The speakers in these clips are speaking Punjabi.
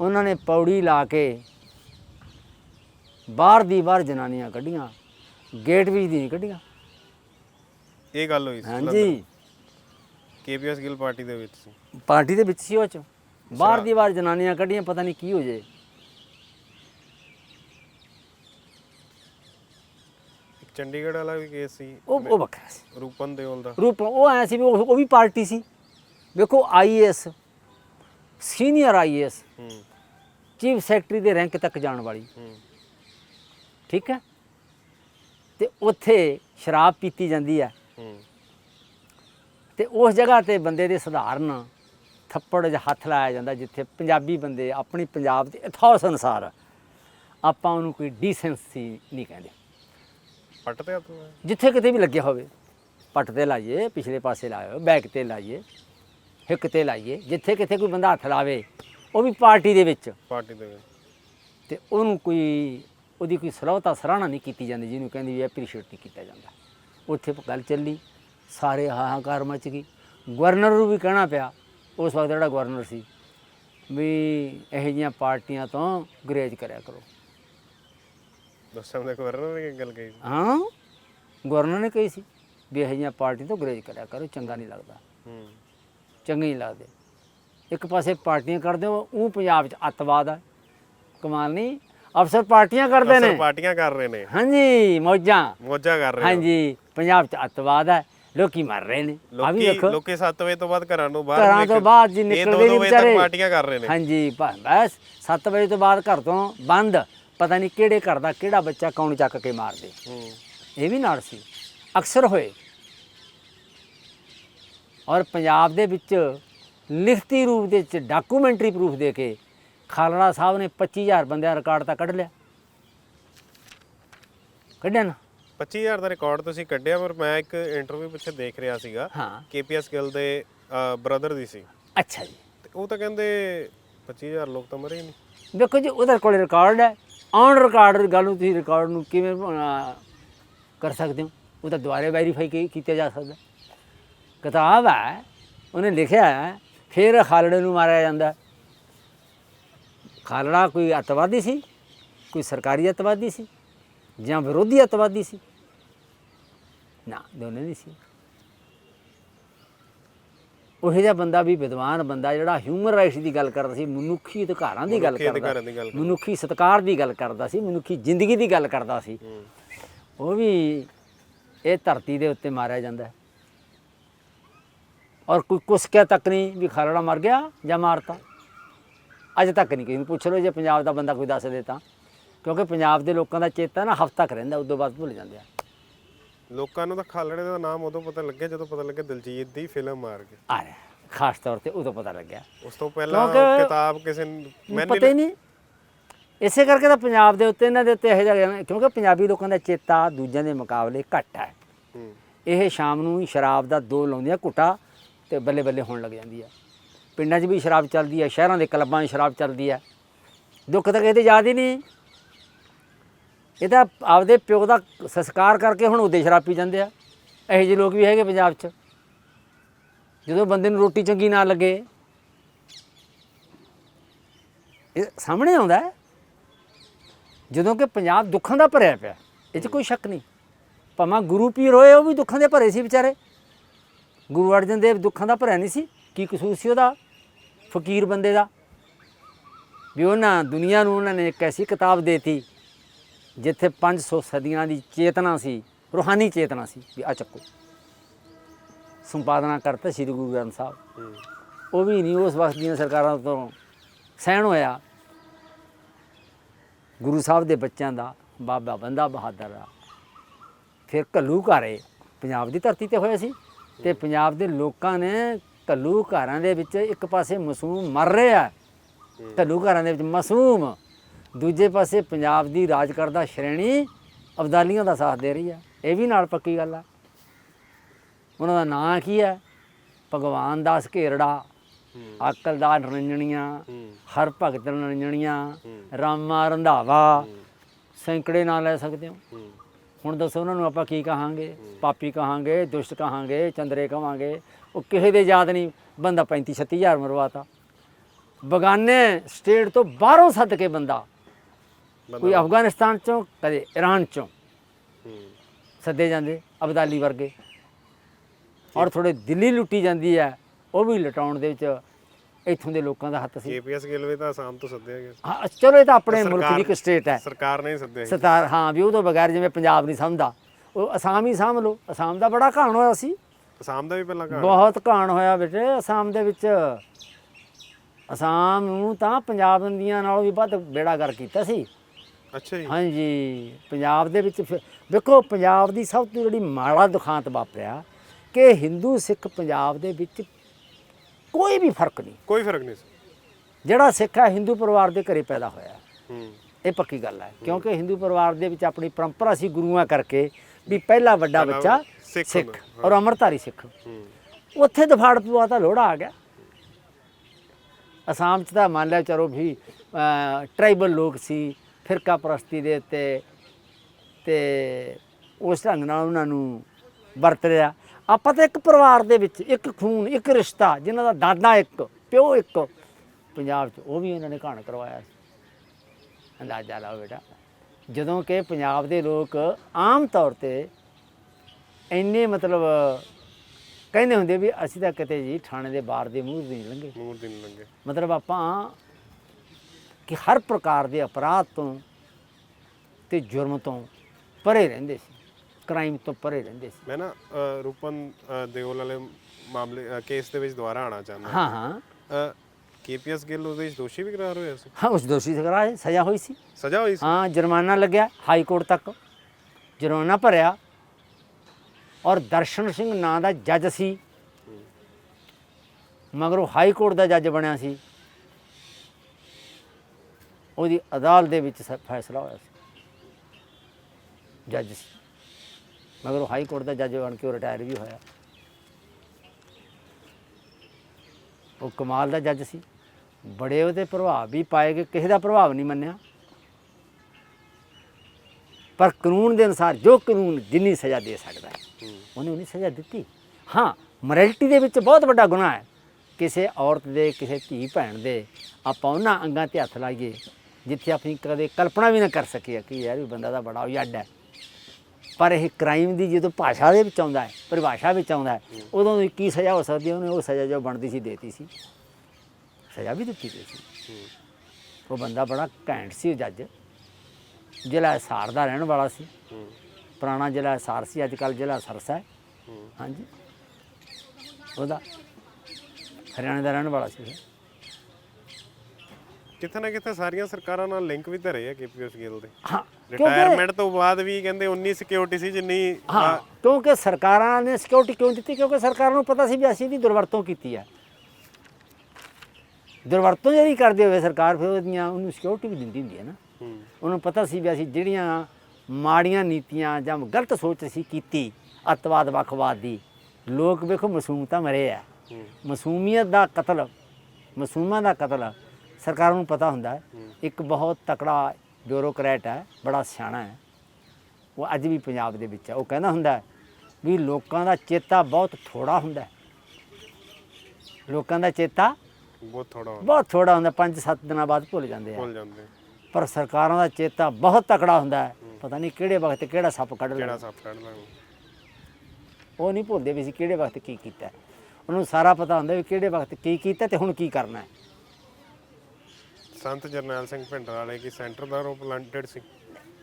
ਉਹਨਾਂ ਨੇ ਪੌੜੀ ਲਾ ਕੇ ਬਾਹਰ ਦੀ ਬਾਹਰ ਜਨਾਨੀਆਂ ਕੱਢੀਆਂ ਗੇਟ ਵਿੱਚ ਦੀ ਨਹੀਂ ਕੱਢੀਆਂ। ਇਹ ਗੱਲ ਹੋਈ ਸੀ ਹਾਂਜੀ। ਕੇਪੀਐਸ ਗਿੱਲ ਪਾਰਟੀ ਦੇ ਵਿੱਚ ਸੀ। ਪਾਰਟੀ ਦੇ ਵਿੱਚ ਸੀ ਉਹ ਚ। ਬਾਹਰ ਦੀ ਬਾਹਰ ਜਨਾਨੀਆਂ ਕੱਢੀਆਂ ਪਤਾ ਨਹੀਂ ਕੀ ਹੋ ਜੇ ਇੱਕ ਚੰਡੀਗੜ੍ਹ ਵਾਲਾ ਵੀ ਕੇਸ ਸੀ। ਉਹ ਉਹ ਵੱਖਰਾ ਸੀ। ਰੂਪਨ ਦੇਓਲ ਦਾ। ਰੂਪ ਉਹ ਆਇਆ ਸੀ ਵੀ ਉਹ ਉਹ ਵੀ ਪਾਰਟੀ ਸੀ। ਵੇਖੋ ਆਈਏਐਸ ਸੀਨੀਅਰ ਆਈਏਐਸ ਹੂੰ। ਚੀਫ ਸੈਕਟਰੀ ਦੇ ਰੈਂਕ ਤੱਕ ਜਾਣ ਵਾਲੀ। ਹੂੰ। ਠੀਕ ਹੈ? ਤੇ ਉੱਥੇ ਸ਼ਰਾਬ ਪੀਤੀ ਜਾਂਦੀ ਹੈ। ਹੂੰ। ਤੇ ਉਸ ਜਗ੍ਹਾ ਤੇ ਬੰਦੇ ਦੇ ਸਧਾਰਨ ਥੱਪੜ ਜਾਂ ਹੱਥ ਲਾਇਆ ਜਾਂਦਾ ਜਿੱਥੇ ਪੰਜਾਬੀ ਬੰਦੇ ਆਪਣੀ ਪੰਜਾਬ ਦੇ ਇਥੋਸ ਅਨੁਸਾਰ ਆਪਾਂ ਉਹਨੂੰ ਕੋਈ ਡੀਸੈਂਸੀ ਨਹੀਂ ਕਹਿੰਦੇ। ਪੱਟ ਤੇ? ਜਿੱਥੇ ਕਿਤੇ ਵੀ ਲੱਗਿਆ ਹੋਵੇ ਪੱਟ ਤੇ ਲਾਈਏ ਪਿਛਲੇ ਪਾਸੇ ਲਾਇਓ ਬੈਕ ਤੇ ਲਾਈਏ। ਹਿੱਕ ਤੇ ਲਾਈਏ ਜਿੱਥੇ ਕਿਤੇ ਕੋਈ ਬੰਦਾ ਹੱਥ ਲਾਵੇ ਉਹ ਵੀ ਪਾਰਟੀ ਦੇ ਵਿੱਚ। ਪਾਰਟੀ ਦੇ ਵਿੱਚ। ਤੇ ਉਹਨੂੰ ਕੋਈ ਉਹਦੀ ਕੋਈ ਸਲਾਹਤਾ ਸਰਾਹਣਾ ਨਹੀਂ ਕੀਤੀ ਜਾਂਦੀ ਜਿਹਨੂੰ ਕਹਿੰਦੀ ਵੀ ਐਪਰੀਸ਼ੀਏਟ ਨਹੀਂ ਕੀਤਾ ਜਾਂਦਾ। ਉੱਥੇ ਗੱਲ ਚੱਲੀ ਸਾਰੇ ਹਾਹਾਕਾਰ ਮਚ ਗਈ। ਗਵਰਨਰ ਨੂੰ ਵੀ ਕਹਿਣਾ ਪਿਆ ਉਸ ਵਕਤ ਜਿਹੜਾ ਗਵਰਨਰ ਸੀ ਵੀ ਇਹੋ ਜਿਹੀਆਂ ਪਾਰਟੀਆਂ ਤੋਂ ਗੁਰੇਜ਼ ਕਰਿਆ ਕਰੋ। ਦੱਸਾਂ ਦੇ ਗਵਰਨਰ ਨੇ ਕੀ ਗੱਲ ਕਹੀ? ਹਾਂ ਗਵਰਨਰ ਨੇ ਕਹੀ ਸੀ ਵੀ ਇਹੋ ਜਿਹੀਆਂ ਪਾਰਟੀਆਂ ਤੋਂ ਗੁਰੇਜ਼ ਕਰਿਆ ਕਰੋ ਚੰਗਾ ਨਹੀਂ ਲੱਗਦਾ। ਹੂੰ। ਚੰਗੇ ਨਹੀਂ ਲੱਗਦੇ। ਇੱਕ ਪਾਸੇ ਪਾਰਟੀਆਂ ਕਰਦੇ ਹੋ ਉਹ ਪੰਜਾਬ 'ਚ ਅੱਤਵਾਦ ਆ। ਕਮਾਲ ਨਹੀਂ? ਅਫਸਰ ਪਾਰਟੀਆਂ ਕਰਦੇ ਅਫਸਰ ਨੇ। ਪਾਰਟੀਆਂ ਕਰ ਰਹੇ ਨੇ। ਹਾਂਜੀ ਮੌਜਾਂ। ਮੋਜਾ ਕਰ ਰਹੇ ਹਾਂਜੀ ਪੰਜਾਬ 'ਚ ਅੱਤਵਾਦ ਹੈ ਲੋਕੀ ਮਰ ਰਹੇ ਨੇ। ਆ ਵੀ ਦੇਖੋ ਲੋਕੀ 7 ਵਜੇ ਤੋਂ ਬਾਅਦ ਘਰਾਂ ਨੂੰ ਬਾਹਰ ਘਰਾਂ ਤੋਂ ਬਾਅਦ ਜੀ ਨਿਕਲਦੇ ਨਹੀਂ ਦੋ ਵਜੇ ਤੱਕ ਵਿਚਾਰੇ। ਪਾਰਟੀਆਂ ਕਰ ਰਹੇ ਨੇ। ਹਾਂਜੀ ਬਸ 7 ਵਜੇ ਤੋਂ ਬਾਅਦ ਘਰ ਤੋਂ ਬੰਦ। ਪਤਾ ਨਹੀਂ ਕਿਹੜੇ ਘਰ ਦਾ ਕਿਹੜਾ ਬੱਚਾ ਕੌਣ ਚੱਕ ਕੇ ਮਾਰਦੇ। ਹੂੰ। ਇਹ ਵੀ ਨਾਲ ਸੀ। ਅਕਸਰ ਹੋਏ। ਔਰ ਪੰਜਾਬ ਦੇ ਵਿੱਚ ਲਿਖਤੀ ਰੂਪ ਦੇ ਵਿੱਚ ਡਾਕੂਮੈਂਟਰੀ ਪ੍ਰੂਫ ਦੇ ਕੇ ਖਾਲੜਾ ਸਾਹਿਬ ਨੇ 25000 ਬੰਦਿਆਂ ਦਾ ਰਿਕਾਰਡ ਤਾਂ ਕੱਢ ਲਿਆ। ਕੱਢਿਆ ਨਾ? 25000 ਦਾ ਰਿਕਾਰਡ ਤੁਸੀਂ ਕੱਢਿਆ ਪਰ ਮੈਂ ਇੱਕ ਇੰਟਰਵਿਊ ਪਿੱਛੇ ਦੇਖ ਰਿਹਾ ਸੀਗਾ ਹਾਂ। ਕੇਪੀਐਸ ਗਿੱਲ ਦੇ ਬ੍ਰਦਰ ਦੀ ਸੀ। ਅੱਛਾ ਜੀ। ਤੇ ਉਹ ਤਾਂ ਕਹਿੰਦੇ 25000 ਲੋਕ ਤਾਂ ਮਰੇ ਹੀ ਨਹੀਂ। ਦੇਖੋ ਜੀ ਉਹਦੇ ਕੋਲ ਰਿਕਾਰਡ ਹੈ। ਔਨ ਰਿਕਾਰਡ ਗੱਲ ਨੂੰ ਤੁਸੀਂ ਰਿਕਾਰਡ ਨੂੰ ਕਿਵੇਂ ਅਹ, ਕਰ ਸਕਦੇ ਹੋ? ਉਹ ਤਾਂ ਦੁਬਾਰੇ ਵੈਰੀਫਾਈ ਕੀਤਾ ਜਾ ਸਕਦਾ। ਕਿਤਾਬ ਹੈ ਉਹਨੇ ਲਿਖਿਆ ਹੈ ਫਿਰ ਖਾਲੜੇ ਨੂੰ ਮਾਰਿਆ ਜਾਂਦਾ। ਖਾਲੜਾ ਕੋਈ ਅੱਤਵਾਦੀ ਸੀ ਕੋਈ ਸਰਕਾਰੀ ਅੱਤਵਾਦੀ ਸੀ ਜਾਂ ਵਿਰੋਧੀ ਅੱਤਵਾਦੀ ਸੀ? ਨਾ ਦੋਨੇ ਨਹੀਂ ਸੀ। ਉਹ ਜਿਹਾ ਬੰਦਾ ਵੀ ਵਿਦਵਾਨ ਬੰਦਾ ਜਿਹੜਾ ਹਿਊਮਨ ਰਾਈਟਸ ਦੀ ਗੱਲ ਕਰਦਾ ਸੀ ਮਨੁੱਖੀ ਅਧਿਕਾਰਾਂ ਦੀ ਗੱਲ ਕਰਦਾ। ਮਨੁੱਖੀ ਸਤਕਾਰ ਦੀ ਗੱਲ ਕਰਦਾ ਸੀ ਮਨੁੱਖੀ ਜ਼ਿੰਦਗੀ ਦੀ ਗੱਲ ਕਰਦਾ ਸੀ। ਉਹ ਵੀ ਇਹ ਧਰਤੀ ਦੇ ਉੱਤੇ ਮਾਰਿਆ ਜਾਂਦਾ ਹੈ। ਔਰ ਕੋਈ ਕੁਸਕਿਆ ਤੱਕ ਨਹੀਂ ਵੀ ਖਾਲੜਾ ਮਰ ਗਿਆ ਜਾਂ ਮਾਰਤਾ। ਅਜੇ ਤੱਕ ਨਹੀਂ ਕਿਸੇ ਨੂੰ ਪੁੱਛ ਲਓ ਜੇ ਪੰਜਾਬ ਦਾ ਬੰਦਾ ਕੋਈ ਦੱਸ ਦੇ ਤਾਂ। ਕਿਉਂਕਿ ਪੰਜਾਬ ਦੇ ਲੋਕਾਂ ਦਾ ਚੇਤਾ ਨਾ ਹਫ਼ਤਾ ਕੁ ਰਹਿੰਦਾ ਉਦੋਂ ਬਾਅਦ ਭੁੱਲ ਜਾਂਦੇ ਆ। ਲੋਕਾਂ ਨੂੰ ਤਾਂ ਖਾਲੜੇ ਦਾ ਨਾਮ ਉਦੋਂ ਪਤਾ ਲੱਗਿਆ ਜਦੋਂ ਪਤਾ ਲੱਗਿਆ ਦਿਲਜੀਤ ਦੀ ਫਿਲਮ ਮਾਰ ਕੇ ਆ ਰਿਹਾ ਖਾਸ ਤੌਰ ਤੇ ਉਦੋਂ ਪਤਾ ਲੱਗਿਆ। ਉਸ ਤੋਂ ਪਹਿਲਾਂ ਕਿਉਂਕਿ ਕਿਤਾਬ ਕਿਸੇ ਨੂੰ ਮੈਂ ਪਤਾ ਹੀ ਨਹੀਂ। ਇਸੇ ਕਰਕੇ ਤਾਂ ਪੰਜਾਬ ਦੇ ਉੱਤੇ ਇਹਨਾਂ ਦੇ ਉੱਤੇ ਇਹੋ ਜਿਹਾ ਕਿਉਂਕਿ ਪੰਜਾਬੀ ਲੋਕਾਂ ਦਾ ਚੇਤਾ ਦੂਜਿਆਂ ਦੇ ਮੁਕਾਬਲੇ ਘੱਟ ਹੈ। ਇਹ ਸ਼ਾਮ ਨੂੰ ਸ਼ਰਾਬ ਦਾ ਦੋ ਲਾਉਂਦੀਆਂ ਘੁੱਟਾ ਤੇ ਬੱਲੇ ਬੱਲੇ ਹੋਣ ਲੱਗ ਜਾਂਦੀ ਹੈ ਪਿੰਡਾਂ 'ਚ ਵੀ ਸ਼ਰਾਬ ਚੱਲਦੀ ਹੈ ਸ਼ਹਿਰਾਂ ਦੇ ਕਲੱਬਾਂ 'ਚ ਸ਼ਰਾਬ ਚੱਲਦੀ ਹੈ ਦੁੱਖ ਤਾਂ ਕਿਸੇ ਦੇ ਯਾਦ ਹੀ ਨਹੀਂ। ਇਹ ਤਾਂ ਆਪਦੇ ਪਿਓ ਦਾ ਸੰਸਕਾਰ ਕਰਕੇ ਹੁਣ ਉਹਦੇ ਸ਼ਰਾਬ ਪੀ ਜਾਂਦੇ ਆ। ਇਹੋ ਜਿਹੇ ਲੋਕ ਵੀ ਹੈਗੇ ਪੰਜਾਬ 'ਚ। ਜਦੋਂ ਬੰਦੇ ਨੂੰ ਰੋਟੀ ਚੰਗੀ ਨਾ ਲੱਗੇ, ਇਹ ਸਾਹਮਣੇ ਆਉਂਦਾ ਹੈ। ਜਦੋਂ ਕਿ ਪੰਜਾਬ ਦੁੱਖਾਂ ਦਾ ਭਰਿਆ ਪਿਆ, ਇਹ 'ਚ ਕੋਈ ਸ਼ੱਕ ਨਹੀਂ। ਭਾਵੇਂ ਗੁਰੂ ਪੀਰ ਹੋਏ, ਉਹ ਵੀ ਦੁੱਖਾਂ ਦੇ ਭਰੇ ਸੀ ਵਿਚਾਰੇ। ਗੁਰੂ ਅਰਜਨ ਦੇਵ ਦੁੱਖਾਂ ਦਾ ਭਰਿਆ ਨਹੀਂ ਸੀ। ਕੀ ਕਸੂਰ ਸੀ ਉਹਦਾ? ਫਕੀਰ ਬੰਦੇ ਦਾ। ਵੀ ਉਹਨਾਂ ਦੁਨੀਆ ਨੂੰ ਉਹਨਾਂ ਨੇ ਇੱਕ ਐਸੀ ਕਿਤਾਬ ਦੇਤੀ, ਜਿੱਥੇ 500 ਸਦੀਆਂ ਦੀ ਚੇਤਨਾ ਸੀ, ਰੂਹਾਨੀ ਚੇਤਨਾ ਸੀ, ਵੀ ਆ ਚੱਕੋ। ਸੰਪਾਦਨਾ ਕਰਤਾ ਸ੍ਰੀ ਗੁਰੂ ਗ੍ਰੰਥ ਸਾਹਿਬ। ਉਹ ਵੀ ਨਹੀਂ ਉਸ ਵਕਤ ਦੀਆਂ ਸਰਕਾਰਾਂ ਤੋਂ ਸਹਿਣ ਹੋਇਆ। ਗੁਰੂ ਸਾਹਿਬ ਦੇ ਬੱਚਿਆਂ ਦਾ, ਬਾਬਾ ਬੰਦਾ ਬਹਾਦਰ ਦਾ। ਫਿਰ ਘੱਲੂ ਘਾਰੇ ਪੰਜਾਬ ਦੀ ਧਰਤੀ ਤੇ ਹੋਇਆ ਸੀ। ਤੇ ਪੰਜਾਬ ਦੇ ਲੋਕਾਂ ਨੇ ਘੱਲੂ ਘਾਰਾਂ ਦੇ ਵਿੱਚ ਇੱਕ ਪਾਸੇ ਮਾਸੂਮ ਮਰ ਰਿਹਾ ਘੱਲੂ ਘਾਰਾਂ ਦੇ ਵਿੱਚ ਮਾਸੂਮ। ਦੂਜੇ ਪਾਸੇ ਪੰਜਾਬ ਦੀ ਰਾਜ ਕਰਦਾ ਸ਼੍ਰੇਣੀ ਅਬਦਾਲੀਆਂ ਦਾ ਸਾਥ ਦੇ ਰਹੀ ਹੈ ਇਹ ਵੀ ਨਾਲ ਪੱਕੀ ਗੱਲ ਆ। ਉਹਨਾਂ ਦਾ ਨਾਂ ਕੀ ਹੈ ਭਗਵਾਨ ਦਾਸ ਘੇਰੜਾ ਹੂੰ ਅਕਲਦਾਰ ਨਰੰਜਣੀਆਂ ਹਰ ਭਗਤ ਨਰੰਜਣੀਆਂ। ਰਾਮਾ ਰੰਧਾਵਾ ਸੈਂਕੜੇ ਨਾਂ ਲੈ ਸਕਦੇ ਹੂੰ। ਹੁਣ ਦੱਸੋ ਉਹਨਾਂ ਨੂੰ ਆਪਾਂ ਕੀ ਕਹਾਂਗੇ? ਪਾਪੀ ਕਹਾਂਗੇ ਦੁਸ਼ਟ ਕਹਾਂਗੇ ਚੰਦਰੇ ਕਹਾਂਗੇ। ਉਹ ਕਿਸੇ ਦੇ ਯਾਦ ਨਹੀਂ। ਬੰਦਾ 35 36000 ਮਰਵਾਤਾ। ਬਗਾਨੇ ਸਟੇਟ ਤੋਂ ਬਾਹਰੋਂ ਸੱਦ ਕੇ ਬੰਦਾ। ਕੋਈ ਅਫਗਾਨਿਸਤਾਨ ਚੋਂ ਕਦੇ ਈਰਾਨ ਚੋਂ ਸੱਦੇ ਜਾਂਦੇ ਅਬਦਾਲੀ ਵਰਗੇ। ਔਰ ਥੋੜੇ ਦਿੱਲੀ ਲੁੱਟੀ ਜਾਂਦੀ ਹੈ। ਉਹ ਵੀ ਲਟਾਉਣ ਦੇ ਵਿੱਚ ਇੱਥੋਂ ਦੇ ਲੋਕਾਂ ਦਾ ਹੱਥ ਸੀ। ਕੇਪੀਐਸ ਗਿੱਲ ਵੀ ਤਾਂ ਆਸਾਮ ਤੋਂ ਸੱਦਿਆ ਗਿਆ ਸੀ। ਹਾਂ ਚਲੋ ਇਹ ਤਾਂ ਆਪਣੇ ਮੁਲਕ ਦੀ ਇੱਕ ਸਟੇਟ ਹੈ। ਸਰਕਾਰ ਨੇ ਹੀ ਸੱਦਿਆ ਸੀ। ਸਤਾਰ ਹਾਂ ਵੀ ਉਹ ਤੋਂ ਬਗੈਰ ਜਿਵੇਂ ਪੰਜਾਬ ਨਹੀਂ ਸਮਝਦਾ ਉਹ ਅਸਾਮ ਹੀ ਸਾਂਭ ਲਓ। ਅਸਾਮ ਦਾ ਬੜਾ ਘਾਣ ਹੋਇਆ ਸੀ। ਆਸਾਮ ਦਾ ਵੀ ਪਹਿਲਾਂ ਕਹਾਣੀ ਬਹੁਤ ਘਾਣ ਹੋਇਆ ਬੇਟੇ ਅਸਾਮ ਦੇ ਵਿੱਚ। ਅਸਾਮ ਨੂੰ ਤਾਂ ਪੰਜਾਬ ਦੀਆਂ ਨਾਲੋਂ ਵੀ ਵੱਧ ਬੇੜਾ ਕਰ ਕੀਤਾ ਸੀ। ਅੱਛਾ ਜੀ। ਹਾਂਜੀ ਪੰਜਾਬ ਦੇ ਵਿੱਚ ਫਿਰ- ਵੇਖੋ ਪੰਜਾਬ ਦੀ ਸਭ ਤੋਂ ਜਿਹੜੀ ਮਾੜਾ ਦੁਖਾਂਤ ਵਾਪਰਿਆ ਕਿ ਹਿੰਦੂ ਸਿੱਖ ਪੰਜਾਬ ਦੇ ਵਿੱਚ ਕੋਈ ਵੀ ਫ਼ਰਕ ਨਹੀਂ। ਕੋਈ ਫ਼ਰਕ ਨਹੀਂ ਸੀ। ਜਿਹੜਾ ਸਿੱਖ ਹੈ ਹਿੰਦੂ ਪਰਿਵਾਰ ਦੇ ਘਰੇ ਪੈਦਾ ਹੋਇਆ ਹੂੰ। ਇਹ ਪੱਕੀ ਗੱਲ ਹੈ। ਕਿਉਂਕਿ ਹਿੰਦੂ ਪਰਿਵਾਰ ਦੇ ਵਿੱਚ ਆਪਣੀ ਪਰੰਪਰਾ ਸੀ ਗੁਰੂਆਂ ਕਰਕੇ ਵੀ ਪਹਿਲਾ ਵੱਡਾ ਪਹਿਲਾ ਬੱਚਾ ਸਿੱਖ ਸਿੱਖ ਹੁੰਦਾ, ਔਰ ਅਮਰਤਾਰੀ ਸਿੱਖ। ਹੂੰ। ਉੱਥੇ ਦਫਾੜ ਪੂਆ ਤਾਂ ਲੋੜਾ ਆ ਗਿਆ। ਅਸਾਮ ਚ ਤਾਂ ਮੰਨ ਲਿਆ ਚਲੋ ਵੀ ਟ੍ਰਾਈਬਲ ਲੋਕ ਸੀ ਫਿਰਕਾ ਪ੍ਰਸਤੀ ਦੇ ਉੱਤੇ ਤੇ ਉਸ ਢੰਗ ਨਾਲ ਉਹਨਾਂ ਨੂੰ ਵਰਤ ਰਿਆ ਆਪਾਂ ਤਾਂ ਇੱਕ ਪਰਿਵਾਰ ਦੇ ਵਿੱਚ ਇੱਕ ਖੂਨ ਇੱਕ ਰਿਸ਼ਤਾ ਜਿਨ੍ਹਾਂ ਦਾ ਦਾਦਾ ਇੱਕ ਪਿਓ ਇੱਕ ਪੰਜਾਬ 'ਚ ਉਹ ਵੀ ਇਹਨਾਂ ਨੇ ਘਾਣ ਕਰਵਾਇਆ ਸੀ। ਅੰਦਾਜ਼ਾ ਲਾਓ ਬੇਟਾ। ਜਦੋਂ ਕਿ ਪੰਜਾਬ ਦੇ ਲੋਕ ਆਮ ਤੌਰ ਤੇ ਇੰਨੇ ਮਤਲਬ ਕਹਿੰਦੇ ਹੁੰਦੇ ਵੀ ਅਸੀਂ ਤਾਂ ਕਿਤੇ ਜੀ ਥਾਣੇ ਦੇ ਬਾਹਰ ਦੇ ਮੂੰਹ ਦੀ ਨਹੀਂ ਲੰਘੇ। ਨੂਰ ਦਿਨ ਲੰਗੇ ਮਤਲਬ ਆਪਾਂ ਕਿ ਹਰ ਪ੍ਰਕਾਰ ਦੇ ਅਪਰਾਧ ਤੋਂ ਤੇ ਜੁਰਮ ਤੋਂ ਪਰੇ ਰਹਿੰਦੇ ਸੀ। ਕ੍ਰਾਈਮ ਤੋਂ ਪਰੇ ਰਹਿੰਦੇ ਸੀ। ਮੈਂ ਨਾ ਅ, ਰੂਪਨ ਅ, ਦਿਓਲ ਵਾਲੇ ਮਾਮਲੇ ਅ, ਕੇਸ ਦੇ ਵਿੱਚ ਦੁਬਾਰਾ ਆਣਾ ਚਾਹੁੰਦਾ ਹਾਂ। ਹਾਂ ਕੇਪੀਐਸ ਗਿੱਲ ਉਹਦੇ ਵਿੱਚ ਦੋਸ਼ੀ ਵੀ ਕਰਾਰ ਹੋਇਆ ਸੀ? ਹਾਂ ਉਸ ਦੋਸ਼ੀ ਸਜ਼ਾ ਸਜ਼ਾ ਹੋਈ ਸੀ। ਸਜ਼ਾ ਹੋਈ ਸੀ? ਹਾਂ ਜੁਰਮਾਨਾ ਲੱਗਿਆ ਹਾਈ ਕੋਰਟ ਤੱਕ। ਜੁਰਮਾਨਾ ਭਰਿਆ। ਔਰ ਦਰਸ਼ਨ ਸਿੰਘ ਨਾਂ ਦਾ ਜੱਜ ਸੀ। ਮਗਰੋਂ ਹਾਈ ਕੋਰਟ ਦਾ ਜੱਜ ਬਣਿਆ ਸੀ। ਉਹਦੀ ਅਦਾਲਤ ਦੇ ਵਿੱਚ ਸ- ਫੈਸਲਾ ਹੋਇਆ ਸੀ। ਜੱਜ ਸੀ। ਮਗਰੋਂ ਹਾਈ ਕੋਰਟ ਦਾ ਜੱਜ ਬਣ ਕੇ ਉਹ ਰਿਟਾਇਰ ਵੀ ਹੋਇਆ। ਉਹ ਕਮਾਲ ਦਾ ਜੱਜ ਸੀ। ਬੜੇ ਉਹਦੇ ਪ੍ਰਭਾਵ ਵੀ ਪਾਏ ਗਏ। ਕਿਸੇ ਦਾ ਪ੍ਰਭਾਵ ਨਹੀਂ ਮੰਨਿਆ। ਪਰ ਕਾਨੂੰਨ ਦੇ ਅਨੁਸਾਰ ਜੋ ਕਾਨੂੰਨ ਜਿੰਨੀ ਸਜ਼ਾ ਦੇ ਸਕਦਾ ਹੈ, ਉਹਨੇ ਉਨੀ ਸਜ਼ਾ ਦਿੱਤੀ। ਹਾਂ ਮੋਰੈਲਿਟੀ ਦੇ ਵਿੱਚ ਬਹੁਤ ਵੱਡਾ ਗੁਨਾਹ ਹੈ। ਕਿਸੇ ਔਰਤ ਦੇ, ਕਿਸੇ ਧੀ ਭੈਣ ਦੇ ਆਪਾਂ ਉਹਨਾਂ ਅੰਗਾਂ ਤੇ ਹੱਥ ਲਾਈਏ, ਜਿੱਥੇ ਆਪਣੀ ਕਦੇ ਕਲਪਨਾ ਵੀ ਨਾ ਕਰ ਸਕੀਏ ਕਿ ਯਾਰ ਵੀ ਬੰਦਾ ਦਾ ਬੜਾ ਯੱਡ ਹੈ। ਪਰ ਇਹ ਕ੍ਰਾਈਮ ਦੀ ਜਦੋਂ ਭਾਸ਼ਾ ਦੇ ਵਿੱਚ ਆਉਂਦਾ ਹੈ ਪਰਿਭਾਸ਼ਾ ਵਿੱਚ ਆਉਂਦਾ ਹੈ ਉਦੋਂ ਕੀ ਸਜ਼ਾ ਹੋ ਸਕਦੀ ਹੈ? ਉਹਨੇ ਉਹ ਸਜ਼ਾ ਜੋ ਬਣਦੀ ਸੀ ਦੇਤੀ ਸੀ। ਸਜ਼ਾ ਵੀ ਦਿੱਤੀ ਗਈ ਸੀ। ਉਹ ਬੰਦਾ ਬੜਾ ਘੈਂਟ ਸੀ ਜੱਜ। ਜ਼ਿਲ੍ਹਾ ਹਿਸਾਰ ਦਾ ਰਹਿਣ ਵਾਲਾ ਸੀ। ਪੁਰਾਣਾ ਜ਼ਿਲ੍ਹਾ ਹਿਸਾਰ ਸੀ ਅੱਜ ਕੱਲ੍ਹ ਜ਼ਿਲ੍ਹਾ ਸਰਸਾ ਹੈ। ਹਾਂਜੀ। ਉਹਦਾ ਹਰਿਆਣਾ ਦਾ ਰਹਿਣ ਵਾਲਾ ਸੀ। ਕਿਤੇ ਨਾ ਕਿਤੇ ਸਾਰੀਆਂ ਸਰਕਾਰਾਂ ਨਾਲ ਲਿੰਕ ਵੀ ਧਰੇ ਆ ਕੇਪੀਐਸ ਗਿੱਲ ਦੇ ਹਾਂ ਰਿਟਾਇਰਮੈਂਟ ਤੋਂ ਬਾਅਦ ਵੀ ਕਹਿੰਦੇ 19 ਸਿਕਿਉਰਿਟੀ ਸੀ ਜਿੰਨੀ ਹਾਂ ਕਿਉਂਕਿ ਸਰਕਾਰਾਂ ਨੇ ਸਿਕਿਉਰਿਟੀ ਕਿਉਂ ਦਿੱਤੀ? ਕਿਉਂਕਿ ਸਰਕਾਰਾਂ ਨੂੰ ਪਤਾ ਸੀ ਵੀ ਅਸੀਂ ਦੀ ਦੁਰਵਰਤੋਂ ਕੀਤੀ ਹੈ ਦੁਰਵਰਤੋਂ ਜਿਹੜੀ ਕਰਦੇ ਹੋਏ ਸਰਕਾਰ ਫਿਰ ਉਹਦੀਆਂ ਉਹਨੂੰ ਸਿਕਿਉਰਿਟੀ ਵੀ ਦਿੰਦੀ ਹੁੰਦੀ ਹੈ ਨਾ। ਉਹਨੂੰ ਪਤਾ ਸੀ ਵੀ ਅਸੀਂ ਜਿਹੜੀਆਂ ਮਾੜੀਆਂ ਨੀਤੀਆਂ ਜਾਂ ਗਲਤ ਸੋਚ ਅਸੀਂ ਕੀਤੀ ਅੱਤਵਾਦ ਵੱਖਵਾਦ ਦੀ ਲੋਕ ਵੇਖੋ ਮਾਸੂਮ ਤਾਂ ਮਰੇ ਆ। ਮਾਸੂਮੀਅਤ ਦਾ ਕਤਲ ਮਾਸੂਮਾਂ ਦਾ ਕਤਲ ਸਰਕਾਰਾਂ ਨੂੰ ਪਤਾ ਹੁੰਦਾ ਹੈ ਇੱਕ ਬਹੁਤ ਤਕੜਾ ਬਿਊਰੋਕਰੈਟ ਹੈ ਬੜਾ ਸਿਆਣਾ ਹੈ। ਉਹ ਅੱਜ ਵੀ ਪੰਜਾਬ ਦੇ ਵਿੱਚ ਹੈ। ਉਹ ਕਹਿੰਦਾ ਹੁੰਦਾ ਵੀ ਲੋਕਾਂ ਦਾ ਚੇਤਾ ਬਹੁਤ ਥੋੜਾ ਹੁੰਦਾ ਲੋਕਾਂ ਦਾ ਚੇਤਾ ਬਹੁਤ ਥੋੜਾ ਬਹੁਤ ਥੋੜਾ ਹੁੰਦਾ 5-7 ਦਿਨਾਂ ਬਾਅਦ ਭੁੱਲ ਜਾਂਦੇ ਆ। ਭੁੱਲ ਜਾਂਦੇ ਪਰ ਸਰਕਾਰਾਂ ਦਾ ਚੇਤਾ ਬਹੁਤ ਤਕੜਾ ਹੁੰਦਾ ਹੈ। ਪਤਾ ਨਹੀਂ ਕਿਹੜੇ ਵਕਤ ਕਿਹੜਾ ਸੱਪ ਕੱਢ ਕਿਹੜਾ ਲੈਣਾ ਸੱਪ ਕੱਢ ਲਾਂਗੇ ਉਹ ਨਹੀਂ ਭੁੱਲਦੇ ਵੀ ਅਸੀਂ ਕਿਹੜੇ ਵਕਤ ਕੀ ਕੀਤਾ। ਉਹਨੂੰ ਸਾਰਾ ਪਤਾ ਹੁੰਦਾ ਵੀ ਕਿਹੜੇ ਵਕਤ ਕੀ ਕੀਤਾ ਤੇ ਹੁਣ ਕੀ ਕਰਨਾ ਹੈ। ਸੰਤ ਜਰਨੈਲ ਸਿੰਘ ਭਿੰਡਰ ਵਾਲੇ ਕੀ ਸੈਂਟਰ ਦਾ ਰੋਪ ਪਲਾਂਟਡ ਸੀ।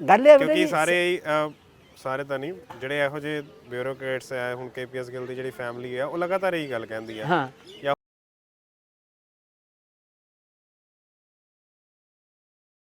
ਗੱਲ ਇਹ ਹੈ ਕਿਉਂਕਿ ਸਾਰੇ ਹੀ, ਅਹ, ਸਾਰੇ ਤਾਂ ਨਹੀਂ ਜਿਹੜੇ ਇਹੋ ਜਿਹੇ ਬਿਊਰੋਕਰੇਟਸ ਆ ਹੁਣ ਕੇਪੀਐਸ ਗਿੱਲ ਦੀ ਜਿਹੜੀ ਫੈਮਿਲੀ ਆ ਉਹ ਲਗਾਤਾਰ ਇਹੀ ਗੱਲ ਕਹਿੰਦੀ ਆ। ਹਾਂ। ਜਾਂ